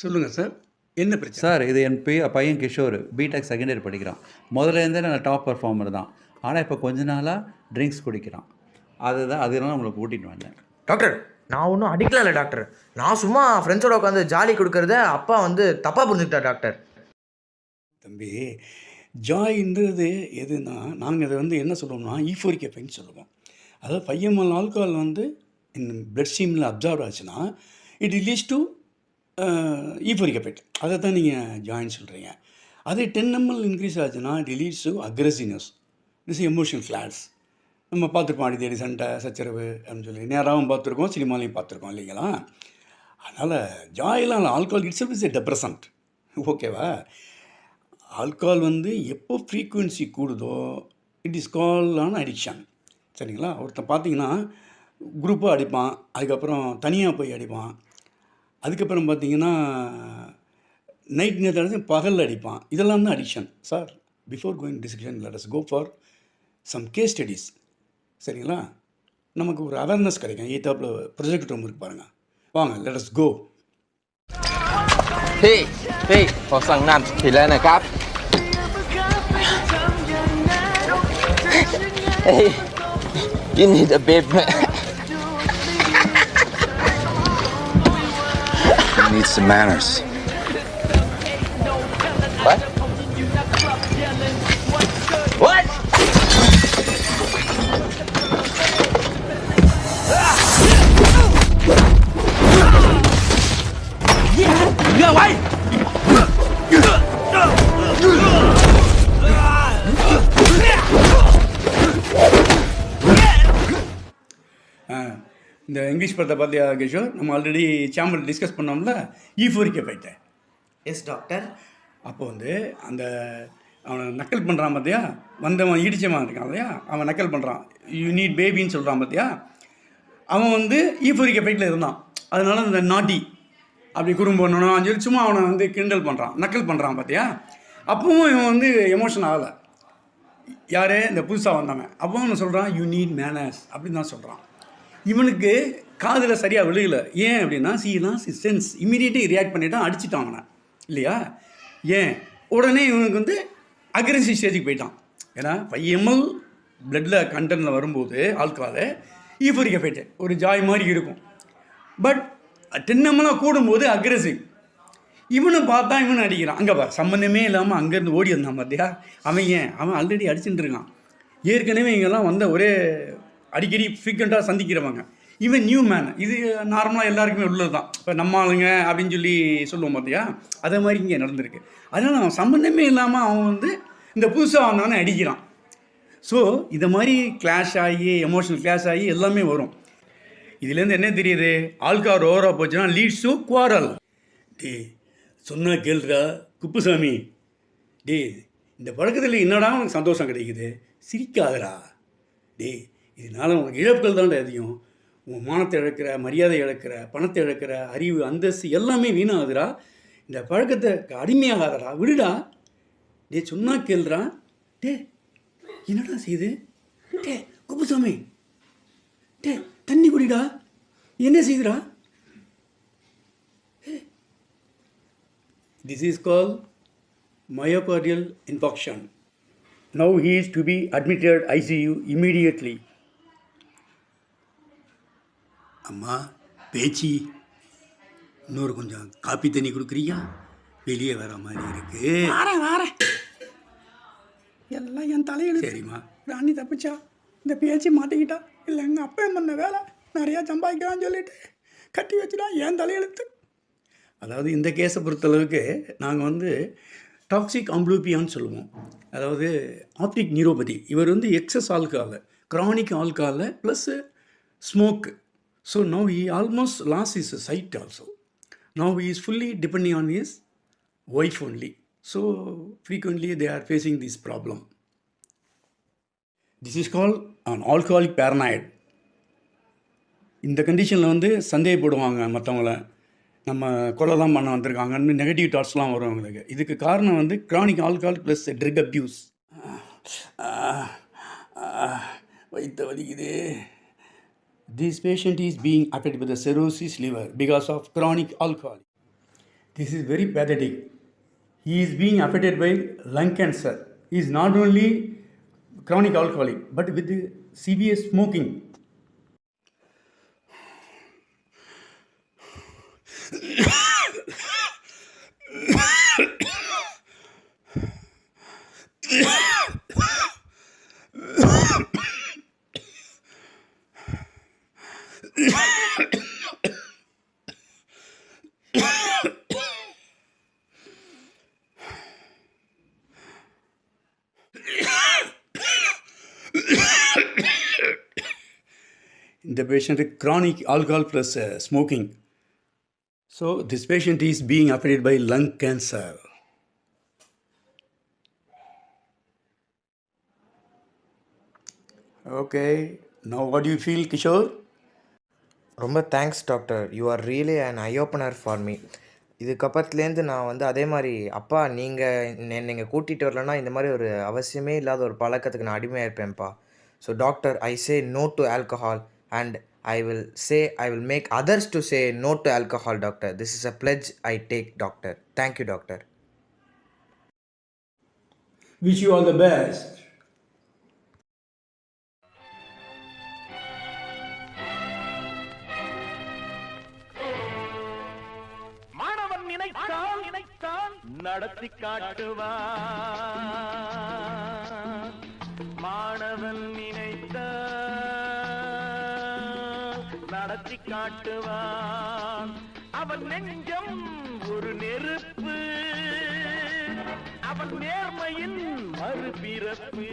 சொல்லுங்கள் சார். என்ன பிரச்சனை? சார் இது என் பைய பையன் கிஷோர் பிடெக் செகண்ட் இயர் படிக்கிறான். முதல்ல இருந்தே நான் டாப் பர்ஃபார்மர் தான். ஆனால் இப்போ கொஞ்ச நாளாக ட்ரிங்க்ஸ் குடிக்கிறான். அதுதான் அதனால உங்களுக்கு கூட்டிகிட்டு வந்தேன். டாக்டர் நான் ஒன்றும் அடிக்கலாம் இல்லை டாக்டர் நான் சும்மா ஃப்ரெண்ட்ஸோட உட்காந்து ஜாலி கொடுக்கறத அப்பா வந்து தப்பாக புரிஞ்சுக்கிட்டார் டாக்டர் தம்பி ஜாய்ன்றது எதுனா நாங்கள் அதை வந்து என்ன சொல்லுவோம்னா ஈஃபோரிக் எஃபெக்ட்னு சொல்லுவோம். அதாவது பையமல் ஆல்கஹால் வந்து பிளட் ஸ்ட்ரீமில் அப்சர்வ் ஆச்சுன்னா it release to euphoric effect அதை தான் நீங்கள் ஜாயின் சொல்கிறீங்க அதே டென் எம்எல் இன்க்ரீஸ் ஆச்சுன்னா release to aggressiveness it's emotional flats நம்ம பார்த்துருப்போம் அடித்தடி சண்டை சச்சரவு அப்படின்னு சொல்லி. நேராகவும் பார்த்துருக்கோம் சினிமாலையும் பார்த்துருக்கோம் இல்லைங்களா? அதனால் ஜாயெலாம் alcohol it's is a depressant ஓகேவா ஆல்கஹால் வந்து எப்போ frequency கூடுதோ it is call on addiction சரிங்களா? ஒருத்தன் பார்த்தீங்கன்னா குரூப்பாக அடிப்பான் அதுக்கப்புறம் தனியாக போய் அடிப்பான் அதுக்கப்புறம் பார்த்தீங்கன்னா நைட் நேரத்தில் பகலில் அடிப்பான் இதெல்லாம் தான் addiction sir before going decision let us go for some case studies சரிங்களா நமக்கு ஒரு அவேர்னஸ் கிடைக்கும் ஏத்தாப்பில் ப்ரொஜெக்ட் ரூம் இருக்கு பாருங்கள் வாங்க let us go พี่ พี่ ขอสั่งงานผิดแล้วนะครับ เฮ้ย you need a babe He needs some manners. what what English படத்தை பார்த்தியா கிஷோர் நம்ம ஆல்ரெடி சேம்பர் டிஸ்கஸ் பண்ணோம்ல ஈஃபோரிக் எஃபெக்ட் எஸ் டாக்டர் அப்போ வந்து அந்த அவனை நக்கல் பண்ணுறான் பார்த்தியா? வந்தவன் இடிச்சவன் இருக்கான் இல்லையா? அவன் நக்கல் பண்ணுறான் யூ நீட் பேபின்னு சொல்கிறான் பார்த்தியா? அவன் வந்து ஈஃபோரிக் எஃபெக்டில் இருந்தான். அதனால இந்த நாட்டி அப்படி குறும்பு பண்ணணும் சொல்லி சும்மா அவனை வந்து கிண்டல் பண்ணுறான் நக்கல் பண்ணுறான் பார்த்தியா? அப்பவும் இவன் வந்து எமோஷன் ஆகலை. யார்? இந்த புதுசாக வந்தவன். அப்போ அவன் சொல்கிறான் யூ நீட் மேனர்ஸ் அப்படின்னு தான் சொல்கிறான் இவனுக்கு காதில் சரியாக விழுகல. ஏன் அப்படின்னா சீலாம் சென்ஸ் இமீடியட்டாக ரியாக்ட் பண்ணிட்டான் அடிச்சிட்டான் அவனை. இல்லையா? ஏன்? உடனே இவனுக்கு வந்து அக்ரெசிவ் ஸ்டேஜுக்கு போயிட்டான். ஏன்னா ஃபைவ் எம்எல் பிளட்டில் கண்டனில் வரும்போது ஆல்காலு ஈஃபோரிக் போயிட்டு ஒரு ஜாய் மாதிரி இருக்கும். பட் டென் எம்எல்லாம் கூடும்போது அக்ரெசிவ் இவனை பார்த்தா இவனை அடிக்கிறான். அங்கே பா சம்மந்தமே இல்லாமல் அங்கேருந்து ஓடி வந்தான் பார்த்தியா அவன் ஏன்? அவன் ஆல்ரெடி அடிச்சுட்டு இருக்கான். ஏற்கனவே இங்கெல்லாம் வந்த ஒரே அடிக்கடி ஃப்ரீக்வெண்ட்டாக சந்திக்கிறவங்க. இவன் நியூ மேன் இது uh, நார்மலாக எல்லாருக்குமே உள்ளது தான் இப்போ நம்ம ஆளுங்க அப்படின்னு சொல்லி சொல்லுவோம் பார்த்தியா அதே மாதிரி இங்கே நடந்திருக்கு. அதனால் அவன் சம்மந்தமே இல்லாமல் அவன் வந்து இந்த புதுசாக வந்தவனே அடிக்கிறான். ஸோ இதை மாதிரி கிளாஷ் ஆகி எமோஷனல் கிளாஷ் ஆகி எல்லாமே வரும். இதுலேருந்து என்ன தெரியுது? ஆள்கார் ஓவராக போச்சுன்னா லீட்ஸ் டு குவாரல் டே சொன்னா கேள்றா குப்புசாமி. டே இந்த பழக்கத்தில் என்னடா உனக்கு சந்தோஷம் கிடைக்குது? சிரிக்காதரா டே இதனால உனக்கு இழப்புகள் தான்டா எதையும் உன் மானத்தை இழக்கிற மரியாதை இழக்கிற பணத்தை இழக்கிற அறிவு அந்தஸ்து எல்லாமே வீணாகுதுடா. இந்த பழக்கத்தை அடிமையாகாதடா. விடுடா. டே சொன்னா கேள்றா டே என்னடா செய்யுது டே குப்புசாமி. டே தண்ணி குடிடா. என்ன செய்யுதுடா this is call myocardial infarction. Now he is to be admitted ICU immediately. அம்மா பேச்சி. இன்னொரு கொஞ்சம் காப்பி தண்ணி கொடுக்குறியா? வெளியே வர மாதிரி இருக்கு. வாரேன் வாரேன். எல்லாம் என் தலையெழுத்து. சரிம்மா. ராணி தப்பிச்சா இந்த பேச்சு மாட்டிக்கிட்டா இல்லை எங்கள் அப்பா பண்ண வேலை? நிறையா சம்பாதிக்கிறான்னு சொல்லிட்டு கட்டி வச்சுட்டா என் தலையெழுத்து. அதாவது இந்த கேஸை பொறுத்தளவுக்கு நாங்கள் வந்து டாக்ஸிக் அம்ப்ளூபியான்னு சொல்லுவோம். அதாவது ஆப்டிக் நியூரோபதி இவர் வந்து excess alcohol chronic alcohol plus smoke so no he almost loss is sight also no he is fully depending on his wife only. So frequently they are facing this problem this is call an alcoholic paranoid இந்த கண்டிஷனில் வந்து சந்தேகப்படுவாங்க மற்றவங்கள நம்ம கொலை தான் பண்ண வந்திருக்காங்கன்னு negative தாட்ஸ்லாம் வரும் அவங்களுக்கு. இதுக்கு காரணம் வந்து chronic alcohol plus drug abuse வைத்த வலிக்குது This patient is being affected by the cirrhosis liver because of chronic alcohol. This is very pathetic. He is being affected by lung cancer. He is not only chronic alcoholic but with the severe smoking. இந்த patient chronic alcohol plus smoking so this patient is being affected by lung cancer okay no what you feel Kishore ரொம்ப thanks doctor you are really an eye opener for me இதுக்கப்புறத்துலேருந்து நான் வந்து அதே மாதிரி அப்பா நீங்கள் நீங்கள் கூட்டிகிட்டு வரலன்னா இந்த மாதிரி ஒரு அவசியமே இல்லாத ஒரு பழக்கத்துக்கு நான் அடிமையாக இருப்பேன்ப்பா So doctor I say no to alcohol and I will say I will make others to say no to alcohol doctor this is a pledge I take doctor thank you doctor Wish you all the best. மாணவன் நினைத்தான் நினைத்தான் நடத்தி காட்டுவான் மாணவன் நினைத்த நடத்தி காட்டுவான். அவன் நெஞ்சம் ஒரு நெருப்பு. அவன் நேர்மையின் மறுபிறப்பு.